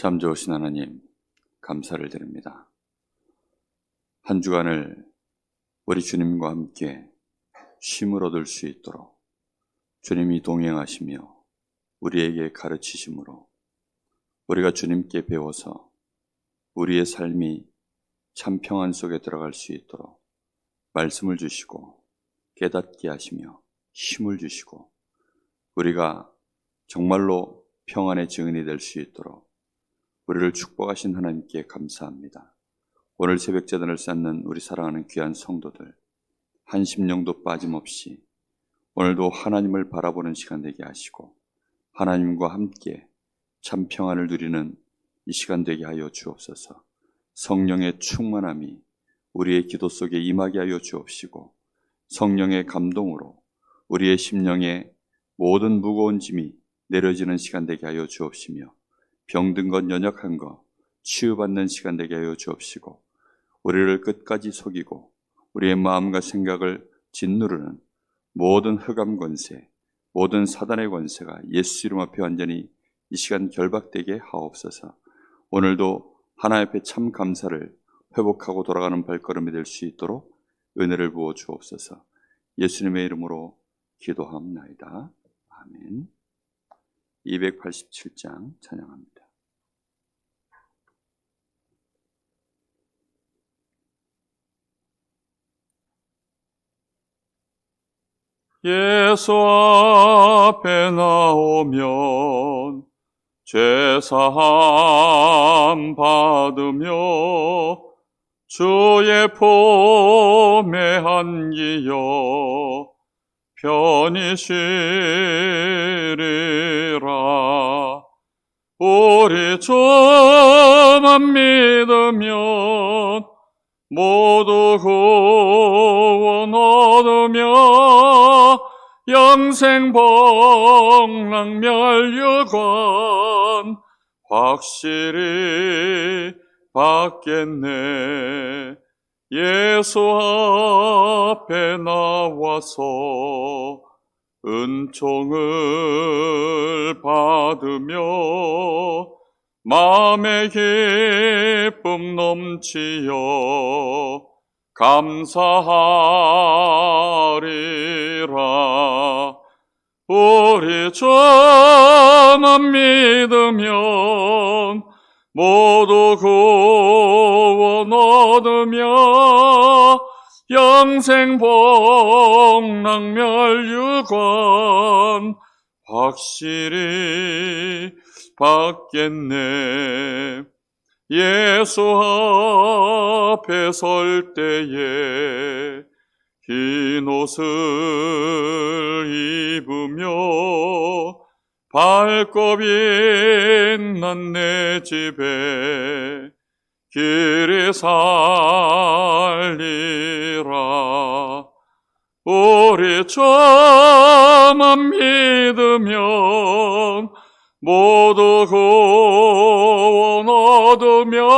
참 좋으신 하나님, 감사를 드립니다. 한 주간을 우리 주님과 함께 쉼을 얻을 수 있도록 주님이 동행하시며 우리에게 가르치심으로 우리가 주님께 배워서 우리의 삶이 참 평안 속에 들어갈 수 있도록 말씀을 주시고 깨닫게 하시며 힘을 주시고 우리가 정말로 평안의 증인이 될 수 있도록 우리를 축복하신 하나님께 감사합니다. 오늘 새벽 재단을 쌓는 우리 사랑하는 귀한 성도들 한 심령도 빠짐없이 오늘도 하나님을 바라보는 시간 되게 하시고 하나님과 함께 참 평안을 누리는 이 시간 되게 하여 주옵소서. 성령의 충만함이 우리의 기도 속에 임하게 하여 주옵시고 성령의 감동으로 우리의 심령에 모든 무거운 짐이 내려지는 시간 되게 하여 주옵시며 병든 것 연약한 것 치유받는 시간 되게 하여 주옵시고 우리를 끝까지 속이고 우리의 마음과 생각을 짓누르는 모든 흑암 권세, 모든 사단의 권세가 예수 이름 앞에 완전히 이 시간 결박되게 하옵소서. 오늘도 하나님 앞에 참 감사를 회복하고 돌아가는 발걸음이 될 수 있도록 은혜를 부어 주옵소서. 예수님의 이름으로 기도합나이다. 아멘. 287장 찬양합니다. 예수 앞에 나오면 죄사함 받으며 주의 폼에 안기여 편히 쉬리라. 우리 주만 믿으면 모두 구원 얻으며 영생 복락 멸류관 확실히 받겠네. 예수 앞에 나와서 은총을 받으며 마음의 기쁨 넘치여 감사하리라. 우리 주만 믿으면 모두 구원 얻으며 영생 복락 멸류관 확실히 받겠네 예수 앞에 설 때에 흰 옷을 입으며 밝고 빛난 내 집에 길이 살리라. 우리 주만 믿으면 모두 구원 얻으며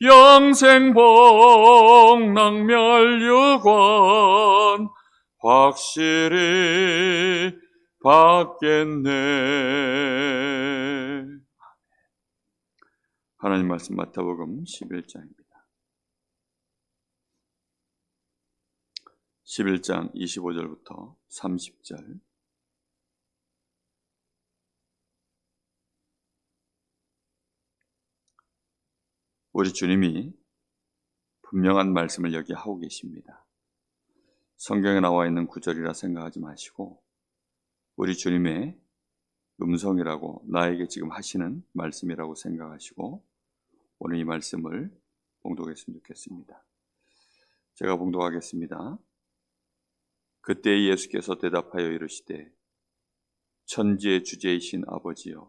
영생 복락 멸류관 확실히 받겠네. 하나님 말씀 마태복음 11장입니다. 11장 25절부터 30절 우리 주님이 분명한 말씀을 여기 하고 계십니다. 성경에 나와 있는 구절이라 생각하지 마시고 우리 주님의 음성이라고 나에게 지금 하시는 말씀이라고 생각하시고 오늘 이 말씀을 봉독했으면 좋겠습니다. 제가 봉독하겠습니다. 그때 예수께서 대답하여 이르시되 천지의 주제이신 아버지여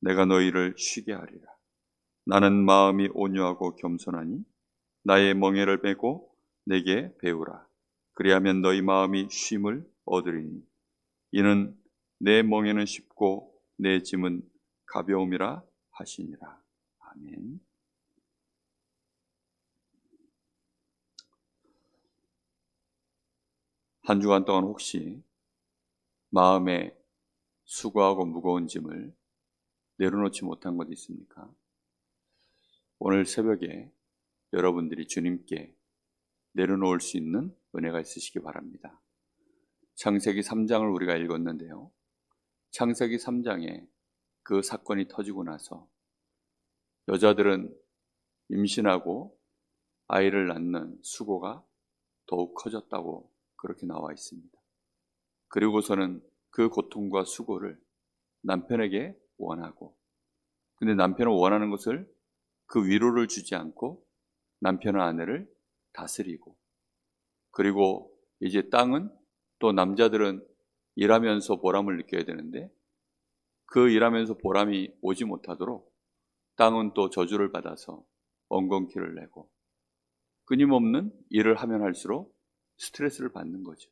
내가 너희를 쉬게 하리라. 나는 마음이 온유하고 겸손하니 나의 멍에를 메고 내게 배우라. 그리하면 너희 마음이 쉼을 얻으리니 이는 내 멍에는 쉽고 내 짐은 가벼움이라 하시니라. 아멘. 한 주간 동안 혹시 마음에 수고하고 무거운 짐을 내려놓지 못한 것 있습니까? 오늘 새벽에 여러분들이 주님께 내려놓을 수 있는 은혜가 있으시기 바랍니다. 창세기 3장을 우리가 읽었는데요. 창세기 3장에 그 사건이 터지고 나서 여자들은 임신하고 아이를 낳는 수고가 더욱 커졌다고 그렇게 나와 있습니다. 그리고서는 그 고통과 수고를 남편에게 원하고, 근데 남편은 원하는 것을 그 위로를 주지 않고 남편은 아내를 다스리고, 그리고 이제 땅은 또 남자들은 일하면서 보람을 느껴야 되는데, 그 일하면서 보람이 오지 못하도록 땅은 또 저주를 받아서 엉겅퀴를 내고, 끊임없는 일을 하면 할수록 스트레스를 받는 거죠.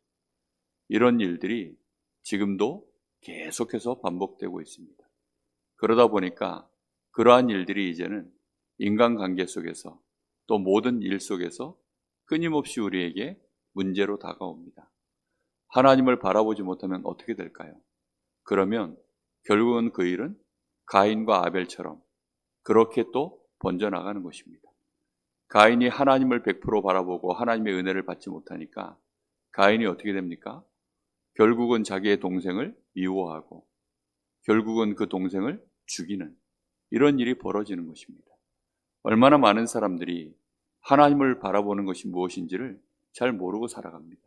이런 일들이 지금도 계속해서 반복되고 있습니다. 그러다 보니까 그러한 일들이 이제는 인간관계 속에서 또 모든 일 속에서 끊임없이 우리에게 문제로 다가옵니다. 하나님을 바라보지 못하면 어떻게 될까요? 그러면 결국은 그 일은 가인과 아벨처럼 그렇게 또 번져나가는 것입니다. 가인이 하나님을 100% 바라보고 하나님의 은혜를 받지 못하니까 가인이 어떻게 됩니까? 결국은 자기의 동생을 미워하고 결국은 그 동생을 죽이는 이런 일이 벌어지는 것입니다. 얼마나 많은 사람들이 하나님을 바라보는 것이 무엇인지를 잘 모르고 살아갑니다.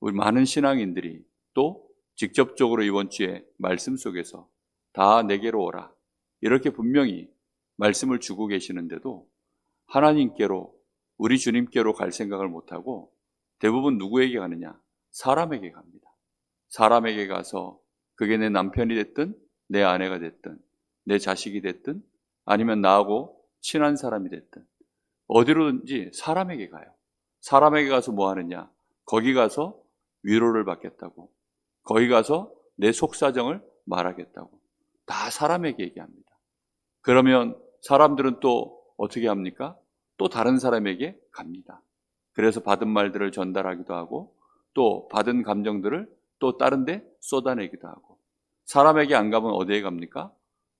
우리 많은 신앙인들이 또 직접적으로 이번 주에 말씀 속에서 다 내게로 오라 이렇게 분명히 말씀을 주고 계시는데도 하나님께로 우리 주님께로 갈 생각을 못하고 대부분 누구에게 가느냐? 사람에게 갑니다. 사람에게 가서 그게 내 남편이 됐든 내 아내가 됐든 내 자식이 됐든 아니면 나하고 친한 사람이 됐든 어디로든지 사람에게 가요. 사람에게 가서 뭐 하느냐? 거기 가서 위로를 받겠다고. 거기 가서 내 속사정을 말하겠다고. 다 사람에게 얘기합니다. 그러면 사람들은 또 어떻게 합니까? 또 다른 사람에게 갑니다. 그래서 받은 말들을 전달하기도 하고 또 받은 감정들을 또 다른 데 쏟아내기도 하고 사람에게 안 가면 어디에 갑니까?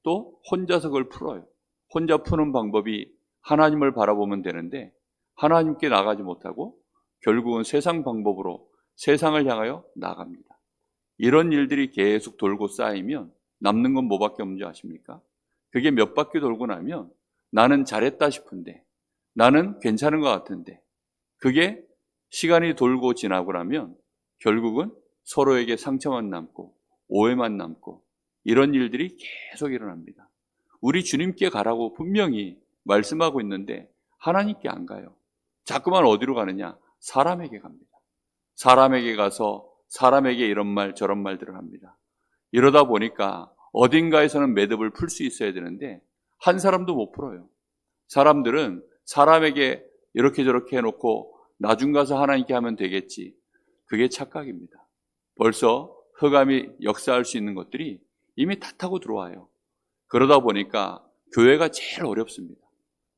또 혼자서 그걸 풀어요. 혼자 푸는 방법이 하나님을 바라보면 되는데 하나님께 나가지 못하고 결국은 세상 방법으로 세상을 향하여 나갑니다. 이런 일들이 계속 돌고 쌓이면 남는 건 뭐밖에 없는지 아십니까? 그게 몇 바퀴 돌고 나면 나는 잘했다 싶은데 나는 괜찮은 것 같은데 그게 시간이 돌고 지나고 나면 결국은 서로에게 상처만 남고 오해만 남고 이런 일들이 계속 일어납니다. 우리 주님께 가라고 분명히 말씀하고 있는데 하나님께 안 가요. 자꾸만 어디로 가느냐? 사람에게 갑니다. 사람에게 가서 사람에게 이런 말 저런 말들을 합니다. 이러다 보니까 어딘가에서는 매듭을 풀 수 있어야 되는데 한 사람도 못 풀어요. 사람들은 사람에게 이렇게 저렇게 해놓고 나중 가서 하나님께 하면 되겠지. 그게 착각입니다. 벌써 흑암이 역사할 수 있는 것들이 이미 다 타고 들어와요. 그러다 보니까 교회가 제일 어렵습니다.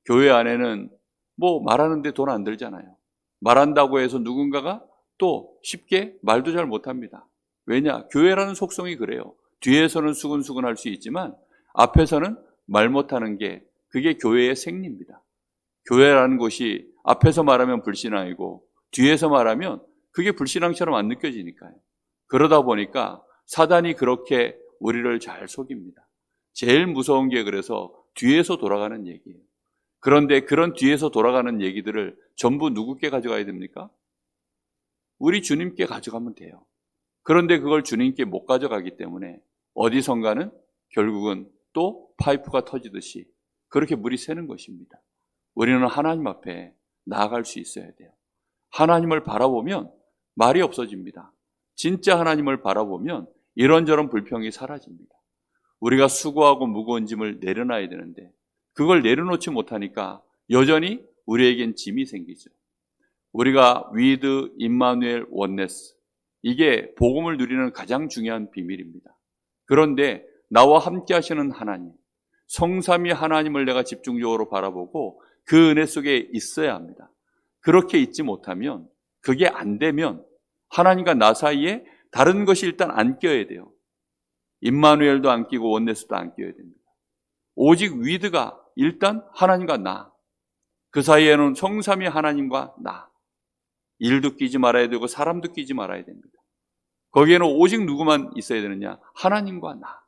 교회 안에는 뭐 말하는데 돈 안 들잖아요. 말한다고 해서 누군가가 또 쉽게 말도 잘 못합니다. 왜냐? 교회라는 속성이 그래요. 뒤에서는 수근수근 할수 있지만 앞에서는 말 못하는 게 그게 교회의 생리입니다. 교회라는 곳이 앞에서 말하면 불신앙이고 뒤에서 말하면 그게 불신앙처럼 안 느껴지니까요. 그러다 보니까 사단이 그렇게 우리를 잘 속입니다. 제일 무서운 게 그래서 뒤에서 돌아가는 얘기예요. 그런데 그런 뒤에서 돌아가는 얘기들을 전부 누구께 가져가야 됩니까? 우리 주님께 가져가면 돼요. 그런데 그걸 주님께 못 가져가기 때문에 어디선가는 결국은 또 파이프가 터지듯이 그렇게 물이 새는 것입니다. 우리는 하나님 앞에 나아갈 수 있어야 돼요. 하나님을 바라보면 말이 없어집니다. 진짜 하나님을 바라보면 이런저런 불평이 사라집니다. 우리가 수고하고 무거운 짐을 내려놔야 되는데 그걸 내려놓지 못하니까 여전히 우리에겐 짐이 생기죠. 우리가 위드 임마누엘 원네스 이게 복음을 누리는 가장 중요한 비밀입니다. 그런데 나와 함께 하시는 하나님, 성삼위 하나님을 내가 집중적으로 바라보고 그 은혜 속에 있어야 합니다. 그렇게 있지 못하면 그게 안 되면 하나님과 나 사이에 다른 것이 일단 안 껴야 돼요. 임마누엘도 안 끼고 원네스도 안 끼어야 됩니다. 오직 위드가 일단 하나님과 나. 그 사이에는 성삼위 하나님과 나. 일도 끼지 말아야 되고 사람도 끼지 말아야 됩니다. 거기에는 오직 누구만 있어야 되느냐? 하나님과 나.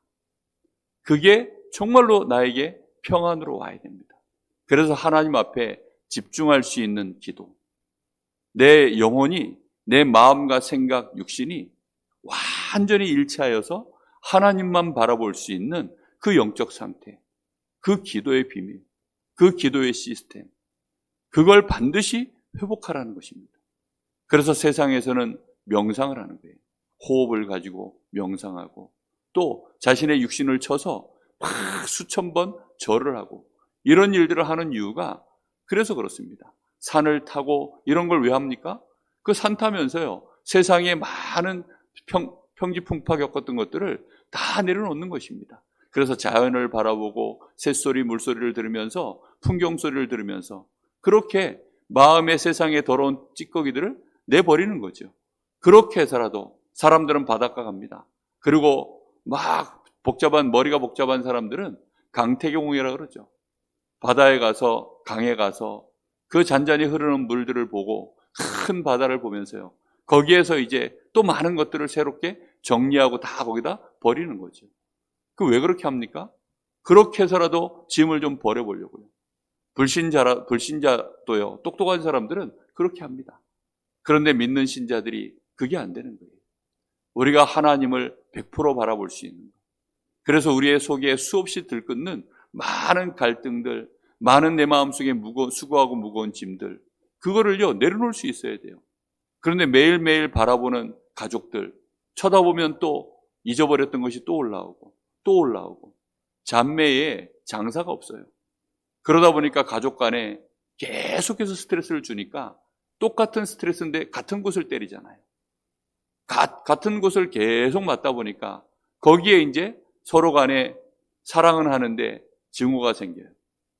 그게 정말로 나에게 평안으로 와야 됩니다. 그래서 하나님 앞에 집중할 수 있는 기도. 내 영혼이, 내 마음과 생각, 육신이 완전히 일치하여서 하나님만 바라볼 수 있는 그 영적 상태, 그 기도의 비밀, 그 기도의 시스템, 그걸 반드시 회복하라는 것입니다. 그래서 세상에서는 명상을 하는 거예요. 호흡을 가지고 명상하고 또 자신의 육신을 쳐서 막 수천 번 절을 하고 이런 일들을 하는 이유가 그래서 그렇습니다. 산을 타고 이런 걸 왜 합니까? 그 산 타면서요. 세상에 많은 평, 평지풍파 겪었던 것들을 다 내려놓는 것입니다. 그래서 자연을 바라보고 새소리, 물소리를 들으면서 풍경 소리를 들으면서 그렇게 마음의 세상에 더러운 찌꺼기들을 내버리는 거죠. 그렇게 해서라도 사람들은 바닷가 갑니다. 그리고 막 복잡한, 머리가 복잡한 사람들은 강태경이라 그러죠. 바다에 가서, 강에 가서 그 잔잔히 흐르는 물들을 보고 큰 바다를 보면서요. 거기에서 이제 또 많은 것들을 새롭게 정리하고 다 거기다 버리는 거죠. 그 왜 그렇게 합니까? 그렇게 해서라도 짐을 좀 버려보려고요. 불신자라, 불신자도요, 똑똑한 사람들은 그렇게 합니다. 그런데 믿는 신자들이 그게 안 되는 거예요. 우리가 하나님을 100% 바라볼 수 있는 것. 그래서 우리의 속에 수없이 들끓는 많은 갈등들, 많은 내 마음속에 무거 수고하고 무거운 짐들, 그거를요, 내려놓을 수 있어야 돼요. 그런데 매일매일 바라보는 가족들, 쳐다보면 또 잊어버렸던 것이 또 올라오고, 또 올라오고, 잔매에 장사가 없어요. 그러다 보니까 가족 간에 계속해서 스트레스를 주니까 똑같은 스트레스인데 같은 곳을 때리잖아요. 가, 같은 곳을 계속 맞다 보니까 거기에 이제 서로 간에 사랑은 하는데 증오가 생겨요.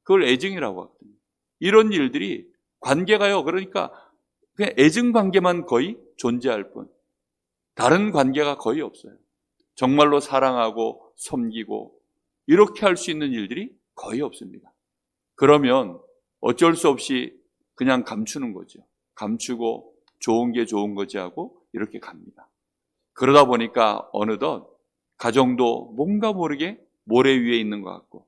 그걸 애증이라고 하거든요. 이런 일들이 관계가요. 그러니까 그냥 애증 관계만 거의 존재할 뿐 다른 관계가 거의 없어요. 정말로 사랑하고 섬기고 이렇게 할 수 있는 일들이 거의 없습니다. 그러면 어쩔 수 없이 그냥 감추는 거죠. 감추고 좋은 게 좋은 거지 하고 이렇게 갑니다. 그러다 보니까 어느덧 가정도 뭔가 모르게 모래 위에 있는 것 같고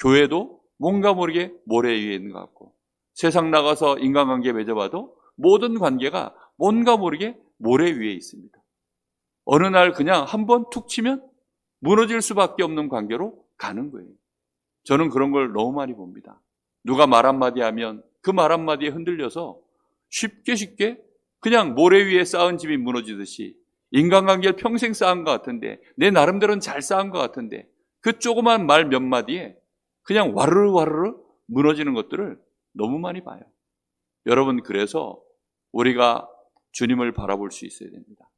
교회도 뭔가 모르게 모래 위에 있는 것 같고 세상 나가서 인간관계 맺어봐도 모든 관계가 뭔가 모르게 모래 위에 있습니다. 어느 날 그냥 한 번 툭 치면 무너질 수밖에 없는 관계로 가는 거예요. 저는 그런 걸 너무 많이 봅니다. 누가 말 한마디 하면 그 말 한마디에 흔들려서 쉽게 쉽게 그냥 모래 위에 쌓은 집이 무너지듯이 인간관계를 평생 쌓은 것 같은데 내 나름대로는 잘 쌓은 것 같은데 그 조그만 말 몇 마디에 그냥 와르르 와르르 무너지는 것들을 너무 많이 봐요. 여러분 그래서 우리가 주님을 바라볼 수 있어야 됩니다.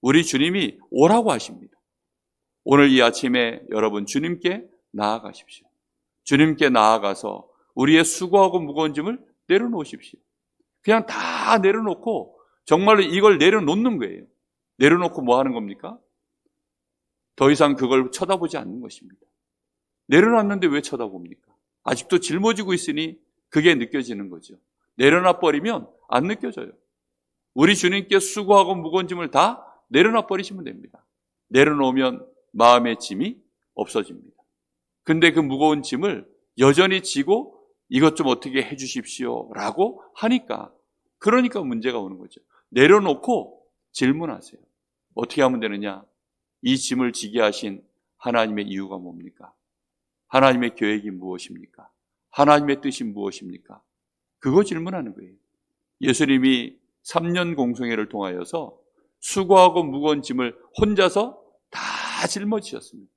우리 주님이 오라고 하십니다. 오늘 이 아침에 여러분 주님께 나아가십시오. 주님께 나아가서 우리의 수고하고 무거운 짐을 내려놓으십시오. 그냥 다 내려놓고 정말로 이걸 내려놓는 거예요. 내려놓고 뭐 하는 겁니까? 더 이상 그걸 쳐다보지 않는 것입니다. 내려놨는데 왜 쳐다봅니까? 아직도 짊어지고 있으니 그게 느껴지는 거죠. 내려놔 버리면 안 느껴져요. 우리 주님께 수고하고 무거운 짐을 다 내려놔 버리시면 됩니다. 내려놓으면 마음의 짐이 없어집니다. 근데 그 무거운 짐을 여전히 지고 이것 좀 어떻게 해 주십시오 라고 하니까 그러니까 문제가 오는 거죠. 내려놓고 질문하세요. 어떻게 하면 되느냐? 이 짐을 지게 하신 하나님의 이유가 뭡니까? 하나님의 계획이 무엇입니까? 하나님의 뜻이 무엇입니까? 그거 질문하는 거예요. 예수님이 3년 공성회를 통하여서 수고하고 무거운 짐을 혼자서 다 짊어지셨습니다.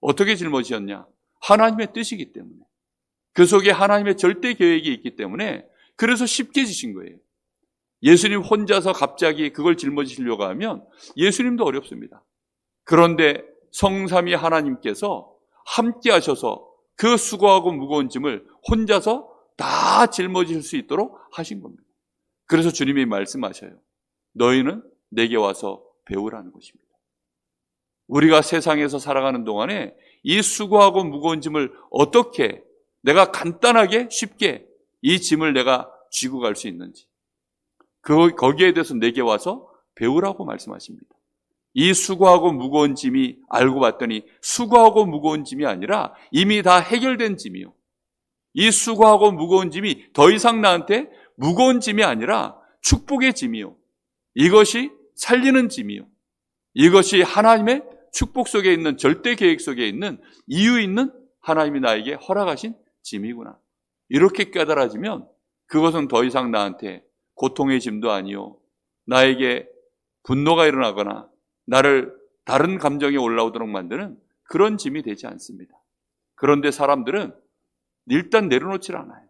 어떻게 짊어지었냐? 하나님의 뜻이기 때문에. 그 속에 하나님의 절대 계획이 있기 때문에 그래서 쉽게 지신 거예요. 예수님 혼자서 갑자기 그걸 짊어지시려고 하면 예수님도 어렵습니다. 그런데 성삼위 하나님께서 함께 하셔서 그 수고하고 무거운 짐을 혼자서 다 짊어질 수 있도록 하신 겁니다. 그래서 주님이 말씀하셔요. 너희는 내게 와서 배우라는 것입니다. 우리가 세상에서 살아가는 동안에 이 수고하고 무거운 짐을 어떻게 내가 간단하게 쉽게 이 짐을 내가 쥐고 갈 수 있는지 그 거기에 대해서 내게 와서 배우라고 말씀하십니다. 이 수고하고 무거운 짐이 알고 봤더니 수고하고 무거운 짐이 아니라 이미 다 해결된 짐이요. 이 수고하고 무거운 짐이 더 이상 나한테 무거운 짐이 아니라 축복의 짐이요. 이것이 살리는 짐이요. 이것이 하나님의 축복 속에 있는 절대 계획 속에 있는 이유 있는 하나님이 나에게 허락하신 짐이구나. 이렇게 깨달아지면 그것은 더 이상 나한테 고통의 짐도 아니요. 나에게 분노가 일어나거나 나를 다른 감정이 올라오도록 만드는 그런 짐이 되지 않습니다. 그런데 사람들은 일단 내려놓질 않아요.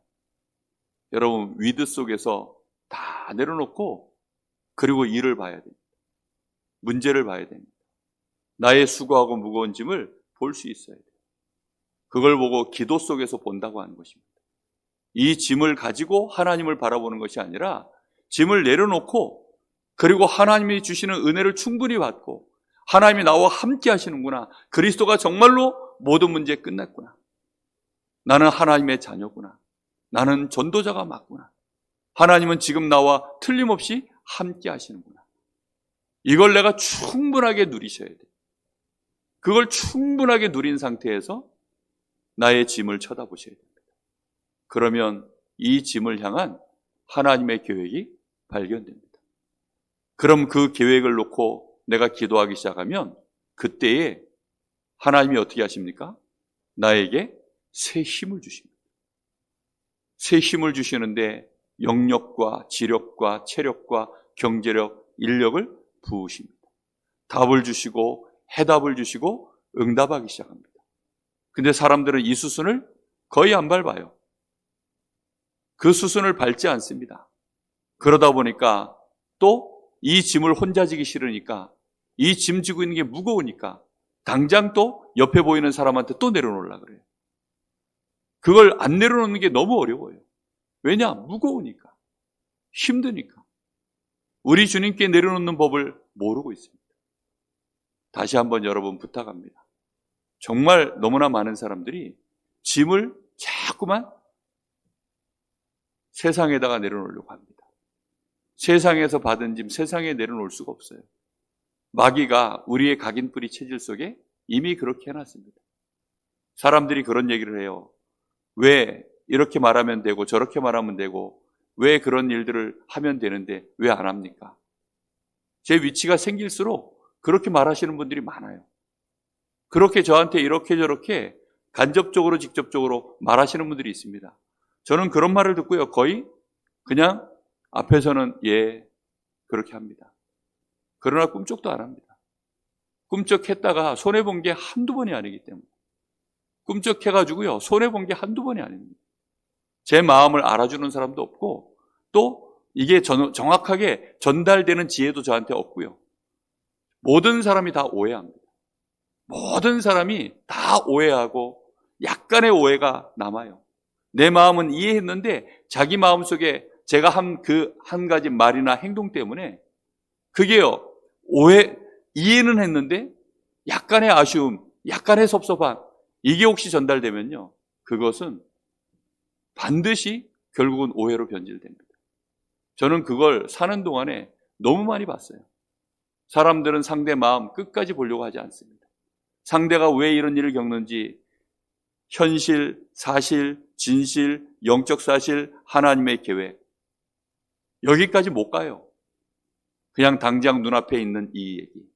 여러분, 위드 속에서 다 내려놓고 그리고 일을 봐야 됩니다. 문제를 봐야 됩니다. 나의 수고하고 무거운 짐을 볼 수 있어야 돼요. 그걸 보고 기도 속에서 본다고 하는 것입니다. 이 짐을 가지고 하나님을 바라보는 것이 아니라 짐을 내려놓고 그리고 하나님이 주시는 은혜를 충분히 받고 하나님이 나와 함께 하시는구나. 그리스도가 정말로 모든 문제 끝났구나. 나는 하나님의 자녀구나. 나는 전도자가 맞구나. 하나님은 지금 나와 틀림없이 함께 하시는구나. 이걸 내가 충분하게 누리셔야 돼. 그걸 충분하게 누린 상태에서 나의 짐을 쳐다보셔야 됩니다. 그러면 이 짐을 향한 하나님의 계획이 발견됩니다. 그럼 그 계획을 놓고 내가 기도하기 시작하면 그때에 하나님이 어떻게 하십니까? 나에게 새 힘을 주십니다. 새 힘을 주시는데 영력과 지력과 체력과 경제력, 인력을 부으십니다. 답을 주시고 해답을 주시고 응답하기 시작합니다. 근데 사람들은 이 수순을 거의 안 밟아요. 그 수순을 밟지 않습니다. 그러다 보니까 또 이 짐을 혼자 지기 싫으니까 이 짐 지고 있는 게 무거우니까 당장 또 옆에 보이는 사람한테 또 내려놓으려 그래요. 그걸 안 내려놓는 게 너무 어려워요. 왜냐? 무거우니까. 힘드니까. 우리 주님께 내려놓는 법을 모르고 있습니다. 다시 한번 여러분 부탁합니다. 정말 너무나 많은 사람들이 짐을 자꾸만 세상에다가 내려놓으려고 합니다. 세상에서 받은 짐 세상에 내려놓을 수가 없어요. 마귀가 우리의 각인 뿌리 체질 속에 이미 그렇게 해놨습니다. 사람들이 그런 얘기를 해요. 왜 이렇게 말하면 되고 저렇게 말하면 되고 왜 그런 일들을 하면 되는데 왜 안 합니까? 제 위치가 생길수록 그렇게 말하시는 분들이 많아요. 그렇게 저한테 이렇게 저렇게 간접적으로 직접적으로 말하시는 분들이 있습니다. 저는 그런 말을 듣고요. 거의 그냥 앞에서는 예, 그렇게 합니다. 그러나 꿈쩍도 안 합니다. 꿈쩍했다가 손해본 게 한두 번이 아니기 때문에. 꿈쩍해가지고요. 손해본 게 한두 번이 아닙니다. 제 마음을 알아주는 사람도 없고 또 이게 전- 정확하게 전달되는 지혜도 저한테 없고요. 모든 사람이 다 오해합니다. 모든 사람이 다 오해하고 약간의 오해가 남아요. 내 마음은 이해했는데 자기 마음 속에 제가 한 그한 가지 말이나 행동 때문에 그게요, 오해, 이해는 했는데 약간의 아쉬움, 약간의 섭섭함, 이게 혹시 전달되면요, 그것은 반드시 결국은 오해로 변질됩니다. 저는 그걸 사는 동안에 너무 많이 봤어요. 사람들은 상대 마음 끝까지 보려고 하지 않습니다. 상대가 왜 이런 일을 겪는지 현실, 사실, 진실, 영적 사실, 하나님의 계획. 여기까지 못 가요. 그냥 당장 눈앞에 있는 이 얘기.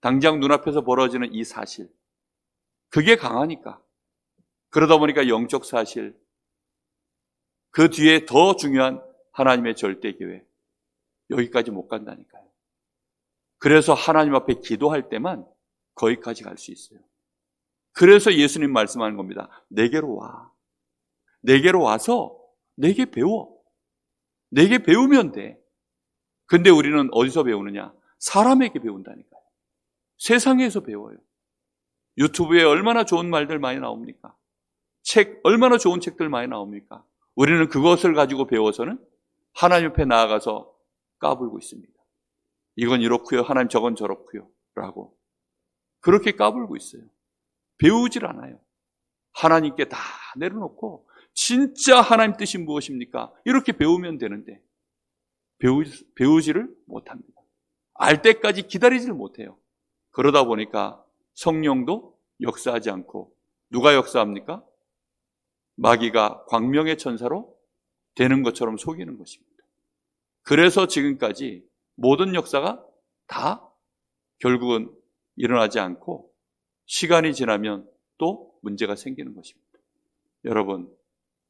당장 눈앞에서 벌어지는 이 사실. 그게 강하니까. 그러다 보니까 영적 사실. 그 뒤에 더 중요한 하나님의 절대 계획. 여기까지 못 간다니까요. 그래서 하나님 앞에 기도할 때만 거기까지 갈 수 있어요. 그래서 예수님 말씀하는 겁니다. 내게로 와. 내게로 와서 내게 배워. 내게 배우면 돼. 근데 우리는 어디서 배우느냐? 사람에게 배운다니까요. 세상에서 배워요. 유튜브에 얼마나 좋은 말들 많이 나옵니까? 책, 얼마나 좋은 책들 많이 나옵니까? 우리는 그것을 가지고 배워서는 하나님 앞에 나아가서 까불고 있습니다. 이건 이렇고요. 하나님 저건 저렇고요. 라고. 그렇게 까불고 있어요. 배우질 않아요. 하나님께 다 내려놓고 진짜 하나님 뜻이 무엇입니까? 이렇게 배우면 되는데 배우, 배우지를 못합니다. 알 때까지 기다리지를 못해요. 그러다 보니까 성령도 역사하지 않고 누가 역사합니까? 마귀가 광명의 천사로 되는 것처럼 속이는 것입니다. 그래서 지금까지 모든 역사가 다 결국은 일어나지 않고 시간이 지나면 또 문제가 생기는 것입니다. 여러분,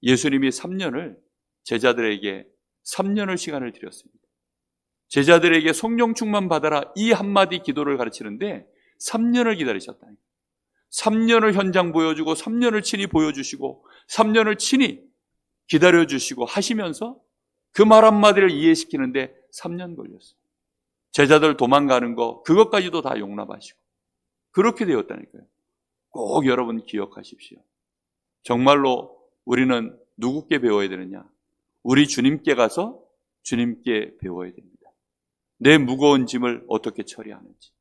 예수님이 3년을 제자들에게 3년을 시간을 드렸습니다. 제자들에게 성령 충만 받아라 이 한마디 기도를 가르치는데 3년을 기다리셨다니. 3년을 현장 보여주고 3년을 친히 보여주시고 3년을 친히 기다려주시고 하시면서 그 말 한마디를 이해시키는데 3년 걸렸어요. 제자들 도망가는 거 그것까지도 다 용납하시고 그렇게 되었다니까요. 꼭 여러분 기억하십시오. 정말로 우리는 누구께 배워야 되느냐? 우리 주님께 가서 주님께 배워야 됩니다. 내 무거운 짐을 어떻게 처리하는지.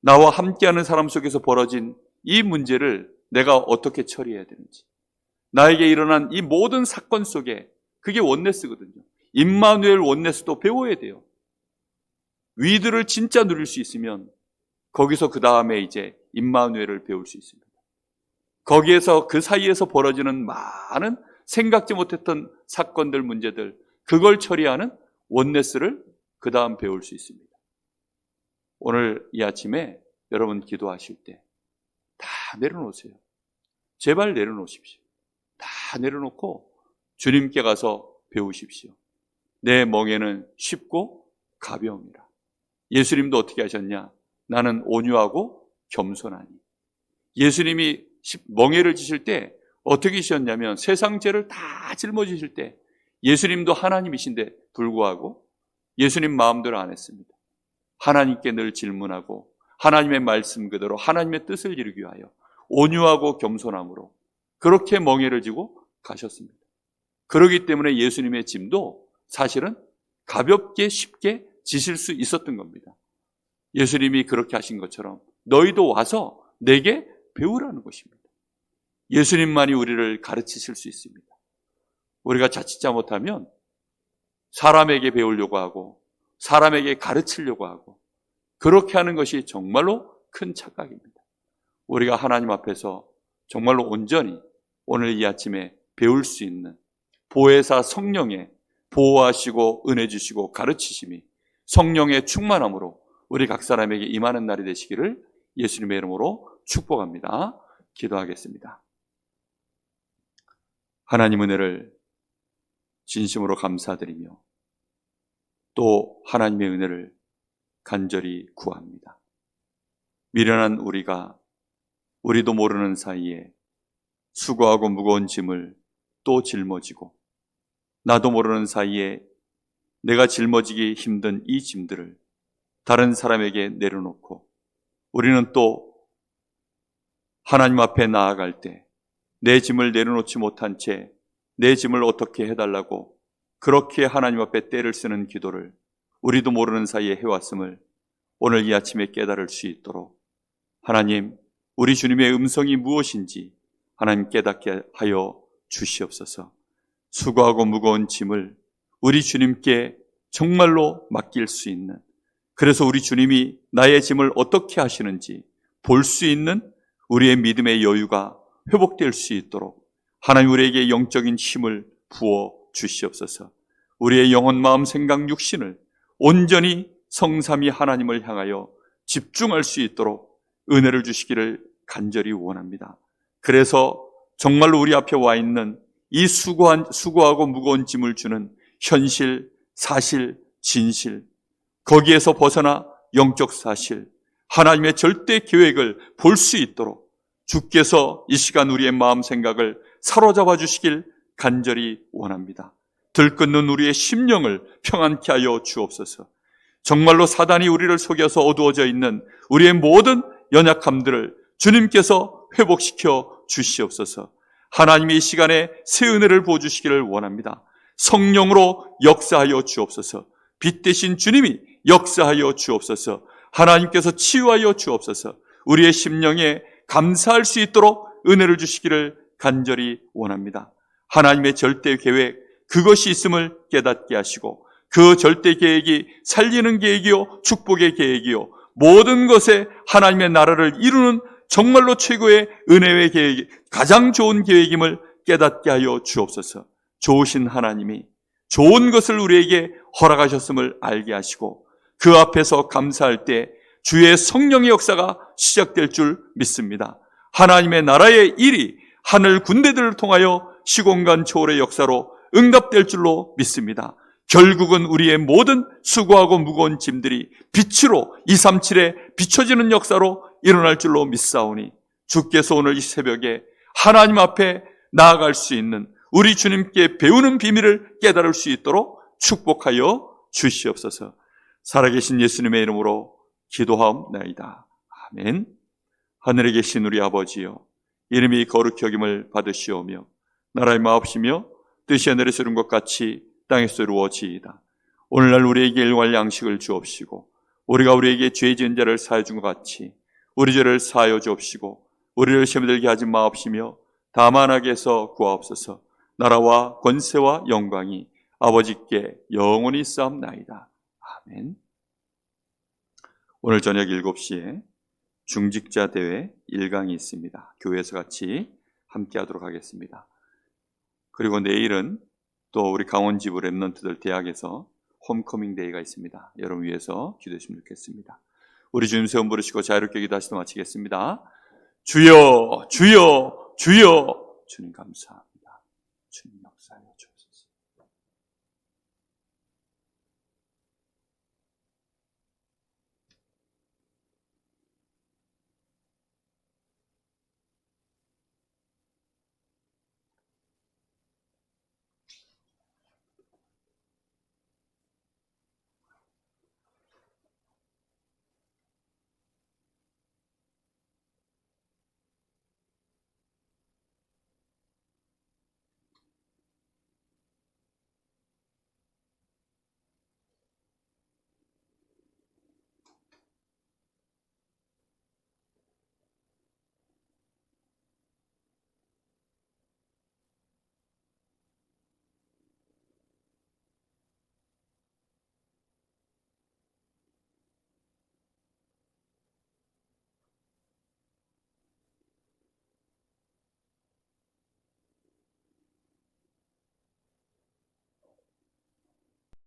나와 함께하는 사람 속에서 벌어진 이 문제를 내가 어떻게 처리해야 되는지. 나에게 일어난 이 모든 사건 속에 그게 원네스거든요. 임마누엘 원네스도 배워야 돼요. 위들을 진짜 누릴 수 있으면 거기서 그 다음에 이제 임마누엘을 배울 수 있습니다. 거기에서 그 사이에서 벌어지는 많은 생각지 못했던 사건들, 문제들, 그걸 처리하는 원네스를 그 다음 배울 수 있습니다. 오늘 이 아침에 여러분 기도하실 때 다 내려놓으세요. 제발 내려놓으십시오. 다 내려놓고 주님께 가서 배우십시오. 내 멍에는 쉽고 가벼움이라. 예수님도 어떻게 하셨냐? 나는 온유하고 겸손하니. 예수님이 멍에를 지실 때 어떻게 지셨냐면 세상 죄를 다 짊어지실 때 예수님도 하나님이신데 불구하고 예수님 마음대로 안 했습니다. 하나님께 늘 질문하고 하나님의 말씀 그대로 하나님의 뜻을 이루기 위하여 온유하고 겸손함으로 그렇게 멍에를 지고 가셨습니다. 그러기 때문에 예수님의 짐도 사실은 가볍게 쉽게 지실 수 있었던 겁니다. 예수님이 그렇게 하신 것처럼 너희도 와서 내게 배우라는 것입니다. 예수님만이 우리를 가르치실 수 있습니다. 우리가 자칫 잘못하면 사람에게 배우려고 하고 사람에게 가르치려고 하고 그렇게 하는 것이 정말로 큰 착각입니다. 우리가 하나님 앞에서 정말로 온전히 오늘 이 아침에 배울 수 있는 보혜사 성령의 보호하시고 은혜 주시고 가르치심이 성령의 충만함으로 우리 각 사람에게 임하는 날이 되시기를 예수님의 이름으로 축복합니다. 기도하겠습니다. 하나님 은혜를 진심으로 감사드리며 또 하나님의 은혜를 간절히 구합니다. 미련한 우리가 우리도 모르는 사이에 수고하고 무거운 짐을 또 짊어지고 나도 모르는 사이에 내가 짊어지기 힘든 이 짐들을 다른 사람에게 내려놓고 우리는 또 하나님 앞에 나아갈 때 내 짐을 내려놓지 못한 채 내 짐을 어떻게 해달라고 그렇게 하나님 앞에 때를 쓰는 기도를 우리도 모르는 사이에 해왔음을 오늘 이 아침에 깨달을 수 있도록 하나님, 우리 주님의 음성이 무엇인지 하나님 깨닫게 하여 주시옵소서. 수고하고 무거운 짐을 우리 주님께 정말로 맡길 수 있는 그래서 우리 주님이 나의 짐을 어떻게 하시는지 볼 수 있는 우리의 믿음의 여유가 회복될 수 있도록 하나님 우리에게 영적인 힘을 부어 주시옵소서. 우리의 영혼, 마음, 생각, 육신을 온전히 성삼이 하나님을 향하여 집중할 수 있도록 은혜를 주시기를 간절히 원합니다. 그래서 정말로 우리 앞에 와 있는 이 수고한, 수고하고 무거운 짐을 주는 현실, 사실, 진실, 거기에서 벗어나 영적 사실, 하나님의 절대 계획을 볼 수 있도록 주께서 이 시간 우리의 마음 생각을 사로잡아 주시길 간절히 원합니다. 들끓는 우리의 심령을 평안케 하여 주옵소서. 정말로 사단이 우리를 속여서 어두워져 있는 우리의 모든 연약함들을 주님께서 회복시켜 주시옵소서. 하나님이 이 시간에 새 은혜를 부어주시기를 원합니다. 성령으로 역사하여 주옵소서. 빛 대신 주님이 역사하여 주옵소서. 하나님께서 치유하여 주옵소서. 우리의 심령에 감사할 수 있도록 은혜를 주시기를 간절히 원합니다. 하나님의 절대 계획, 그것이 있음을 깨닫게 하시고 그 절대 계획이 살리는 계획이요, 축복의 계획이요, 모든 것에 하나님의 나라를 이루는 정말로 최고의 은혜의 계획, 가장 좋은 계획임을 깨닫게 하여 주옵소서. 좋으신 하나님이 좋은 것을 우리에게 허락하셨음을 알게 하시고 그 앞에서 감사할 때 주의 성령의 역사가 시작될 줄 믿습니다. 하나님의 나라의 일이 하늘 군대들을 통하여 시공간 초월의 역사로 응답될 줄로 믿습니다. 결국은 우리의 모든 수고하고 무거운 짐들이 빛으로 237에 비춰지는 역사로 일어날 줄로 믿사오니 주께서 오늘 이 새벽에 하나님 앞에 나아갈 수 있는 우리 주님께 배우는 비밀을 깨달을 수 있도록 축복하여 주시옵소서. 살아계신 예수님의 이름으로 기도하옵나이다. 아멘. 하늘에 계신 우리 아버지여, 이름이 거룩히 여김을 받으시오며, 나라의 마옵시며, 뜻이 하늘에서 이룬 것 같이 땅에서 이루어지이다. 오늘날 우리에게 일용할 양식을 주옵시고, 우리가 우리에게 죄 지은 자를 사해 준 것 같이, 우리 죄를 사하여 주옵시고, 우리를 시험에 들게 하지 마옵시며, 다만 악에서 구하옵소서, 나라와 권세와 영광이 아버지께 영원히 쌓옵나이다. 아멘. 오늘 저녁 7시에 중직자 대회 1강이 있습니다. 교회에서 같이 함께 하도록 하겠습니다. 그리고 내일은 또 우리 강원지부 랩런트들 대학에서 홈커밍 데이가 있습니다. 여러분 위해서 기도해 주시면 좋겠습니다. 우리 주님 세움 부르시고 자유롭게 기도하시도 마치겠습니다. 주여, 주여, 주여, 주님 감사.